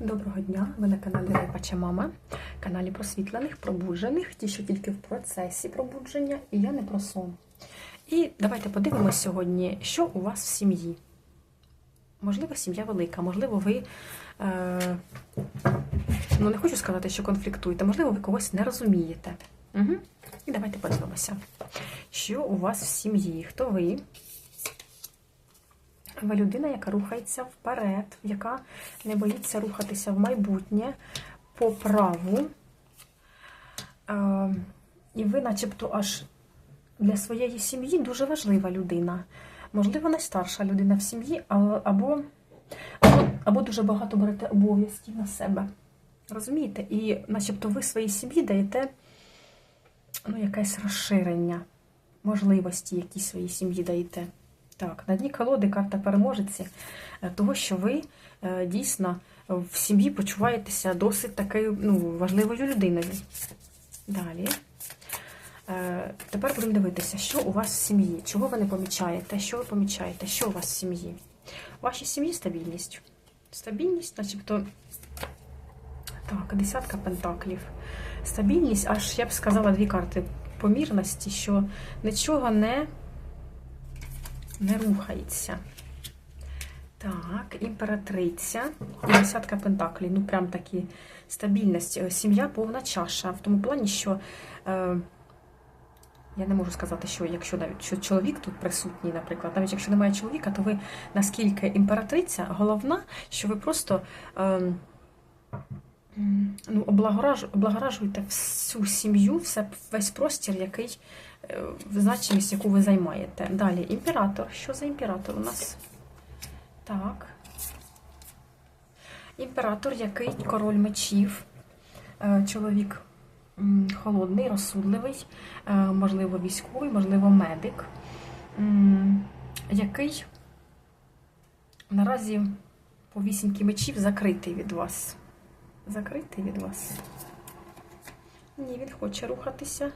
Доброго дня! Ви на каналі Райпача Мама, каналі просвітлених, пробуджених, ті, що тільки в процесі пробудження, і я не про сон. І давайте подивимося сьогодні, що у вас в сім'ї. Можливо, сім'я велика, можливо, ви, е, ну не хочу сказати, що конфліктуєте, можливо, ви когось не розумієте. Угу. І давайте подивимося, що у вас в сім'ї, хто ви. Ви людина, яка рухається вперед, яка не боїться рухатися в майбутнє по праву. Е, і ви, начебто, аж для своєї сім'ї дуже важлива людина. Можливо, найстарша людина в сім'ї, або, або, або дуже багато берете обов'язків на себе. Розумієте? І начебто ви своїй сім'ї даєте ну, якесь розширення, можливості якісь своїй сім'ї даєте. Так, на дні колоди карта переможеці, е, того, що ви е, дійсно в сім'ї почуваєтеся досить такою ну, важливою людиною. Далі. Е, Тепер будемо дивитися, що у вас в сім'ї, чого ви не помічаєте, що ви помічаєте, що у вас в сім'ї. У вашій сім'ї стабільність. Стабільність, начебто. Так, десятка пентаклів. Стабільність, аж я б сказала дві карти помірності, що нічого не не рухається. Так, імператриця і десятка пентаклів. Ну, прям такі стабільність. Е, Сім'я повна чаша. В тому плані, що е, я не можу сказати, що якщо навіть що чоловік тут присутній, наприклад, навіть якщо немає чоловіка, то ви наскільки імператриця, головна, що ви просто е, ну, облагораж, облагоражуєте всю сім'ю, весь простір, який е, значимість, яку ви займаєте. Далі, імператор. Що за імператор у нас? Так. Імператор, який король мечів, Е, чоловік холодний, розсудливий, е, можливо, військовий, можливо, медик, який наразі по вісіньки мечів закритий від вас. Закритий від вас. Ні, він хоче рухатися.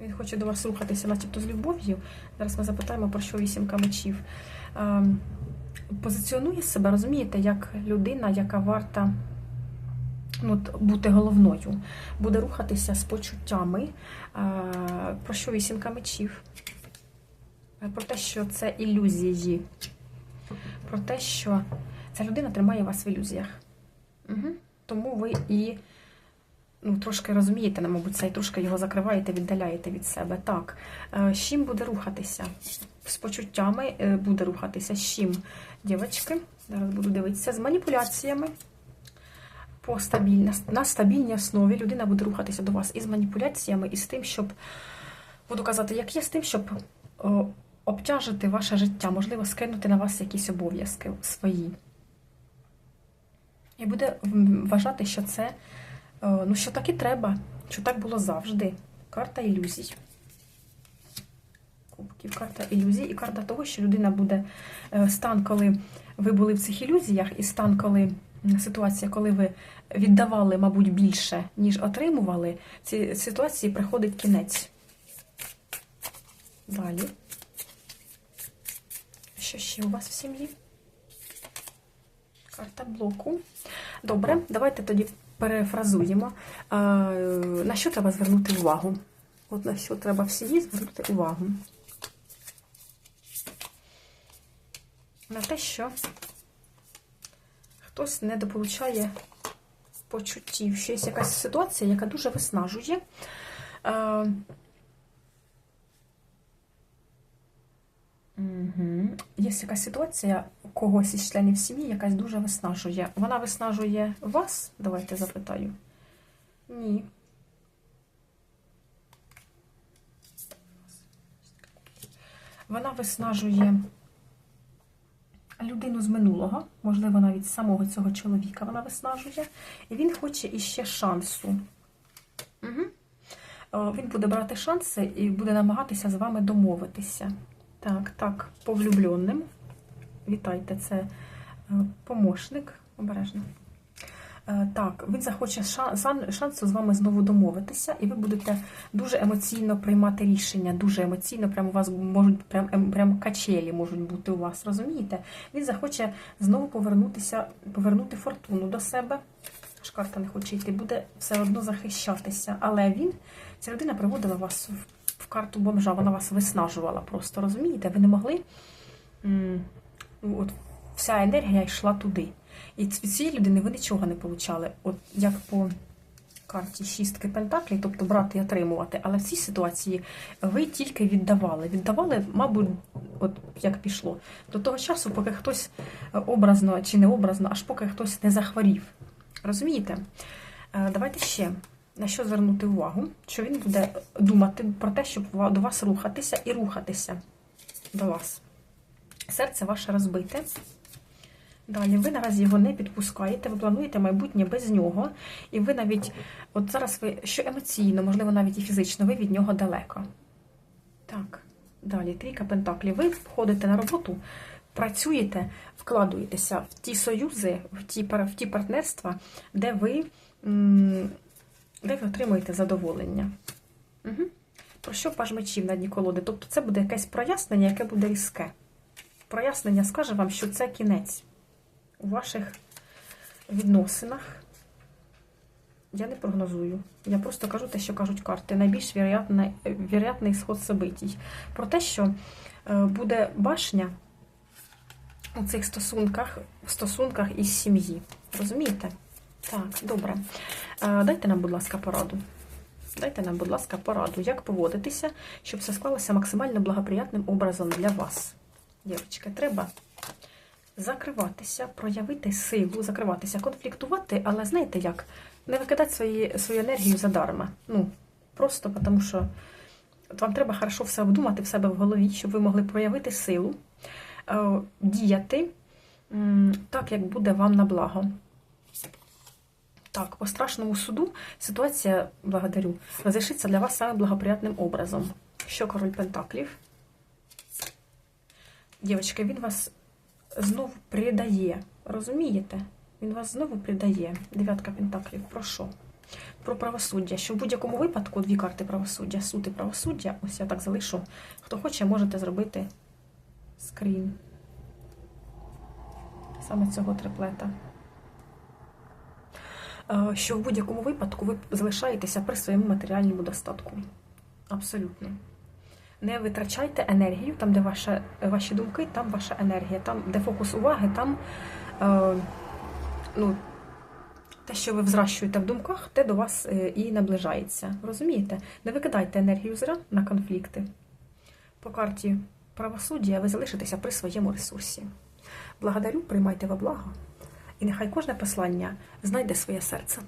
Він хоче до вас рухатися, начебто з любов'ю. Зараз ми запитаємо, про що вісімка мечів. Е, Позиціонує себе, розумієте, як людина, яка варта ну, бути головною, буде рухатися з почуттями. Е, Про що вісімка мечів? Е, Про те, що це ілюзії. Про те, що ця людина тримає вас в ілюзіях. Угу. Тому ви і ну, трошки розумієте, мабуть, це і трошки його закриваєте, віддаляєте від себе. Так, е, з чим буде рухатися? З почуттями е, буде рухатися. З чим, дівчатки? Зараз буду дивитися, з маніпуляціями. По стабільна, на стабільній основі людина буде рухатися до вас із маніпуляціями, і з тим, щоб, буду казати, як є, з тим, щоб о, обтяжити ваше життя, можливо, скинути на вас якісь обов'язки свої. І буде вважати, що це, е, ну, що так і треба, що так було завжди. Карта ілюзій. Кубків, карта ілюзій і карта того, що людина буде е, стан, коли ви були в цих ілюзіях, і стан, коли ситуація, коли ви віддавали, мабуть, більше, ніж отримували, цій ситуації приходить кінець. Далі. Що ще у вас в сім'ї? Карта блоку. Добре, давайте тоді перефразуємо. На що треба звернути увагу? От на що треба в сім'ї звернути увагу? На те, що хтось недополучає почуттів, що є якась ситуація, яка дуже виснажує. Угу. Є якась ситуація у когось із членів сім'ї, якась дуже виснажує. Вона виснажує вас? Давайте запитаю. Ні. Вона виснажує людину з минулого, можливо, навіть самого цього чоловіка вона виснажує. І він хоче іще шансу. Угу. Він буде брати шанси і буде намагатися з вами домовитися. Так, так, по влюбленим. Вітайте, це е, помощник. Обережно. Е, Так, він захоче шансу з вами знову домовитися, і ви будете дуже емоційно приймати рішення. Дуже емоційно, прямо у вас можуть прям, ем- прям качелі можуть бути у вас. Розумієте? Він захоче знову повернутися, повернути фортуну до себе. Аж карта не хоче йти, буде все одно захищатися. Але він, ця людина приводила вас в карту бомжа, вона вас виснажувала просто, розумієте? Ви не могли. ну, От вся енергія йшла туди. І від цієї людини ви нічого не получали. От як по карті шістки пентаклів, тобто брати і отримувати. Але в цій ситуації ви тільки віддавали. Віддавали, мабуть, от як пішло, до того часу, поки хтось е, образно чи не образно, аж поки хтось не захворів. Розумієте? Е, Давайте ще на що звернути увагу, що він буде думати про те, щоб до вас рухатися і рухатися до вас. Серце ваше розбите. Далі, ви наразі його не підпускаєте, ви плануєте майбутнє без нього, і ви навіть, от зараз ви що емоційно, можливо, навіть і фізично, ви від нього далеко. Так, далі, трійка пентаклів. Ви ходите на роботу, працюєте, вкладуєтеся в ті союзи, в ті, в ті партнерства, де ви, де ви отримуєте задоволення. Угу. Про що паж мечів на дні колоди? Тобто це буде якесь прояснення, яке буде різке. Прояснення скаже вам, що це кінець у ваших відносинах. Я не прогнозую. Я просто кажу те, що кажуть карти. Найбільш вірятний, вірятний сход собитій. Про те, що е, буде башня у цих стосунках, в стосунках із сім'ї. Розумієте? Так, добре. Дайте нам, будь ласка, пораду. Дайте нам, будь ласка, пораду, як поводитися, щоб все склалося максимально благоприятним образом для вас. Дівчатка, треба закриватися, проявити силу, закриватися, конфліктувати, але знаєте як? Не викидати свої, свою енергію задарма. Ну, просто тому що от вам треба хорошо все обдумати в себе в голові, щоб ви могли проявити силу, е, діяти так, як буде вам на благо. Так, по страшному суду ситуація, благодарю, розрішиться для вас самим благоприятним образом. Що король Пентаклів? Дівчатки, він вас знову придає. Розумієте? Він вас знову придає. Дев'ятка пентаклів. Про що? Про правосуддя. Що в будь-якому випадку дві карти правосуддя, суд і правосуддя. Ось я так залишу. Хто хоче, можете зробити скрін. Саме цього триплета. Е, Що в будь-якому випадку ви залишаєтеся при своєму матеріальному достатку. Абсолютно. Не витрачайте енергію, там, де ваша, ваші думки, там ваша енергія, там, де фокус уваги, там е, ну, те, що ви взращуєте в думках, те до вас е, і наближається. Розумієте? Не викидайте енергію зра на конфлікти. По карті правосуддя ви залишитеся при своєму ресурсі. Благодарю, приймайте во благо, і нехай кожне послання знайде своє серце.